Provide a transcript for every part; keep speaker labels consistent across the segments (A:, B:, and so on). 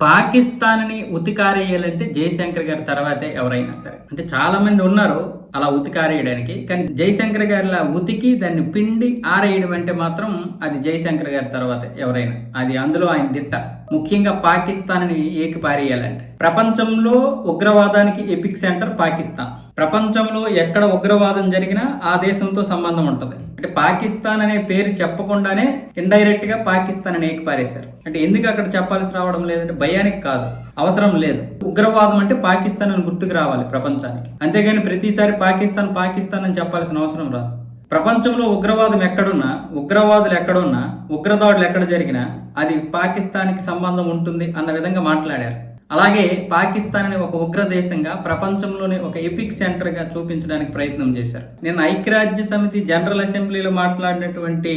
A: పాకిస్తాన్ని ఉతికారేయాలంటే జయశంకర్ గారి తర్వాతే ఎవరైనా సరే. అంటే చాలామంది ఉన్నారు అలా ఉతికారేయడానికి. కానీ జయశంకర్ గారిలా ఉతికి దాన్ని పిండి ఆరేయడం అంటే మాత్రం అది జయశంకర్ గారి తర్వాత ఎవరైనా. అది అందులో ఆయన దిట్ట. ముఖ్యంగా పాకిస్తాన్ని ఏకి పారేయాలంటే. ప్రపంచంలో ఉగ్రవాదానికి ఎపిక్ సెంటర్ పాకిస్తాన్. ప్రపంచంలో ఎక్కడ ఉగ్రవాదం జరిగినా ఆ దేశంతో సంబంధం ఉంటుంది. అంటే పాకిస్తాన్ అనే పేరు చెప్పకుండానే ఇండైరెక్ట్గా పాకిస్తాన్ అని ఏకి పారేశారు. అంటే ఎందుకు అక్కడ చెప్పాల్సి రావడం లేదంటే భయానికి కాదు. అవసరం లేదు. ఉగ్రవాదం అంటే పాకిస్తాన్ అని గుర్తుకు రావాలి ప్రపంచానికి. అంతేగాని ప్రతిసారి పాకిస్తాన్ పాకిస్తాన్ అని చెప్పాల్సిన అవసరం రాదు. ప్రపంచంలో ఉగ్రవాదం ఎక్కడున్నా ఉగ్రవాదులు ఎక్కడున్నా ఉగ్రదాడులు ఎక్కడ జరిగినా అది పాకిస్తాన్కి సంబంధం ఉంటుంది అన్న విధంగా మాట్లాడారు. అలాగే పాకిస్తాన్ అనే ఒక ఉగ్ర దేశంగా ప్రపంచంలోనే ఒక ఎపిక్ సెంటర్గా చూపించడానికి ప్రయత్నం చేశారు. నేను ఐక్యరాజ్య సమితి జనరల్ అసెంబ్లీలో మాట్లాడినటువంటి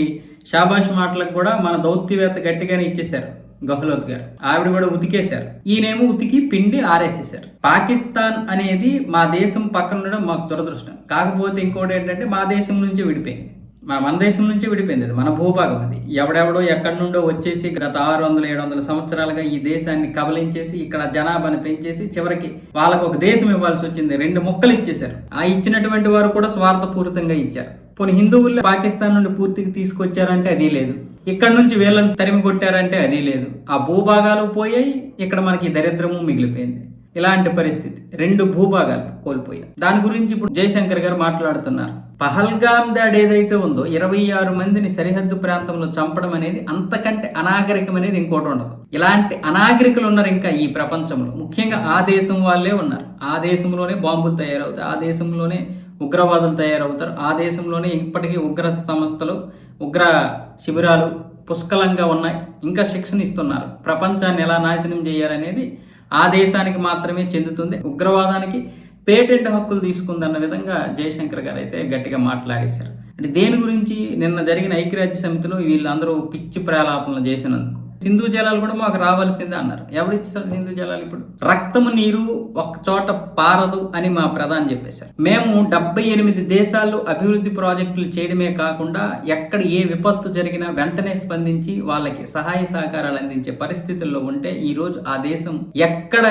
A: షాబాష్ మాటలకు కూడా మన దౌత్యవేత్త గట్టిగానే ఇచ్చేశారు. గహ్లోత్ గారు ఆవిడ కూడా ఉతికేశారు. ఈయనేమో ఉతికి పిండి ఆరేసేశారు. పాకిస్తాన్ అనేది మా దేశం పక్కన ఉండడం మాకు దురదృష్టం. కాకపోతే ఇంకోటి ఏంటంటే మా దేశం నుంచి విడిపోయింది. మన మన దేశం నుంచి విడిపోయింది అది. మన భూభాగం అది. ఎవడెవడో ఎక్కడి నుండో వచ్చేసి గత ఆరు వందల ఏడు వందల సంవత్సరాలుగా ఈ దేశాన్ని కబలించేసి ఇక్కడ జనాభాని పెంచేసి చివరికి వాళ్ళకు ఒక దేశం ఇవ్వాల్సి వచ్చింది. రెండు ముక్కలు ఇచ్చేశారు. ఆ ఇచ్చినటువంటి వారు కూడా స్వార్థపూరితంగా ఇచ్చారు. పోనీ హిందువుల్ని పాకిస్తాన్ నుండి పూర్తిగా తీసుకొచ్చారంటే అది లేదు. ఇక్కడ నుంచి వీళ్ళని తరిమి కొట్టారంటే అది లేదు. ఆ భూభాగాలు పోయాయి ఇక్కడ మనకి దరిద్రము మిగిలిపోయింది. ఇలాంటి పరిస్థితి. రెండు భూభాగాలు కోల్పోయాయి. దాని గురించి ఇప్పుడు జయశంకర్ గారు మాట్లాడుతున్నారు. పహల్గామ్ దాడి ఏదైతే ఉందో ఇరవై ఆరు మందిని సరిహద్దు ప్రాంతంలో చంపడం అనేది అంతకంటే అనాగరికం అనేది ఇంకోటి ఉండదు. ఇలాంటి అనాగరికులు ఉన్నారు ఇంకా ఈ ప్రపంచంలో. ముఖ్యంగా ఆ దేశం వాళ్ళే ఉన్నారు. ఆ దేశంలోనే బాంబులు తయారవుతాయి. ఆ దేశంలోనే ఉగ్రవాదులు తయారవుతారు. ఆ దేశంలోనే ఇప్పటికీ ఉగ్ర సంస్థలు ఉగ్ర శిబిరాలు పుష్కలంగా ఉన్నాయి. ఇంకా శిక్షణ ఇస్తున్నారు. ప్రపంచాన్ని ఎలా నాశనం చేయాలనేది ఆ దేశానికి మాత్రమే చెందుతుంది. ఉగ్రవాదానికి పేటెంట్ హక్కులు తీసుకుందన్న విధంగా జయశంకర్ గారు అయితే గట్టిగా మాట్లాడేశారు. అంటే దేని గురించి నిన్న జరిగిన ఐక్యరాజ్య సమితిలో వీళ్ళందరూ పిచ్చి ప్రాలాపనలు చేసినందుకు సింధు జలాలు కూడా మాకు రావాల్సిందే అన్నారు. ఎవరిచ్చారు సింధు జలాలు ఇప్పుడు? రక్తము నీరు ఒక చోట పారదు అని మా ప్రధాని చెప్పేశారు. మేము డెబ్బై ఎనిమిది దేశాల్లో అభివృద్ధి ప్రాజెక్టులు చేయడమే కాకుండా ఎక్కడ ఏ విపత్తు జరిగినా వెంటనే స్పందించి వాళ్ళకి సహాయ సహకారాలు అందించే పరిస్థితుల్లో ఉంటే ఈ రోజు ఆ దేశం ఎక్కడ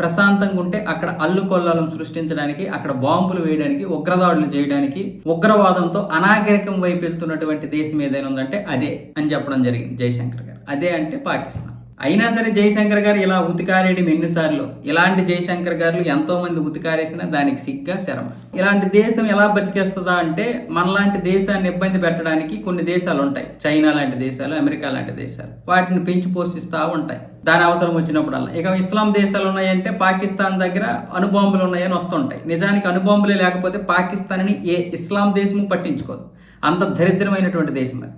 A: ప్రశాంతంగా ఉంటే అక్కడ అల్లుకొల్లాలం సృష్టించడానికి అక్కడ బాంబులు వేయడానికి ఉగ్రదాడులు చేయడానికి ఉగ్రవాదంతో అనాగరికం వైపు వెళ్తున్నటువంటి దేశం ఏదైనా ఉందంటే అదే అని చెప్పడం జరిగింది జయశంకర్ గారు. అదే అంటే పాకిస్తాన్. అయినా సరే జయశంకర్ గారు ఇలా ఉతికారేయడం ఎన్నిసార్లు? ఇలాంటి జయశంకర్ గారు ఎంతో మంది ఉతికారేసినా దానికి సిగ్గా శరమ. ఇలాంటి దేశం ఎలా బతికేస్తుందా అంటే మనలాంటి దేశాన్ని ఇబ్బంది పెట్టడానికి కొన్ని దేశాలు ఉంటాయి. చైనా లాంటి దేశాలు అమెరికా లాంటి దేశాలు. వాటిని పెంచి పోషిస్తూ ఉంటాయి. దాని అవసరం వచ్చినప్పుడల్లా. ఇక ఇస్లాం దేశాలు ఉన్నాయంటే పాకిస్తాన్ దగ్గర అనుబాంబులు ఉన్నాయని వస్తుంటాయి. నిజానికి అనుబాంబులే లేకపోతే పాకిస్తాన్ని ఏ ఇస్లాం దేశము పట్టించుకోదు. అంత దరిద్రమైనటువంటి దేశం అది.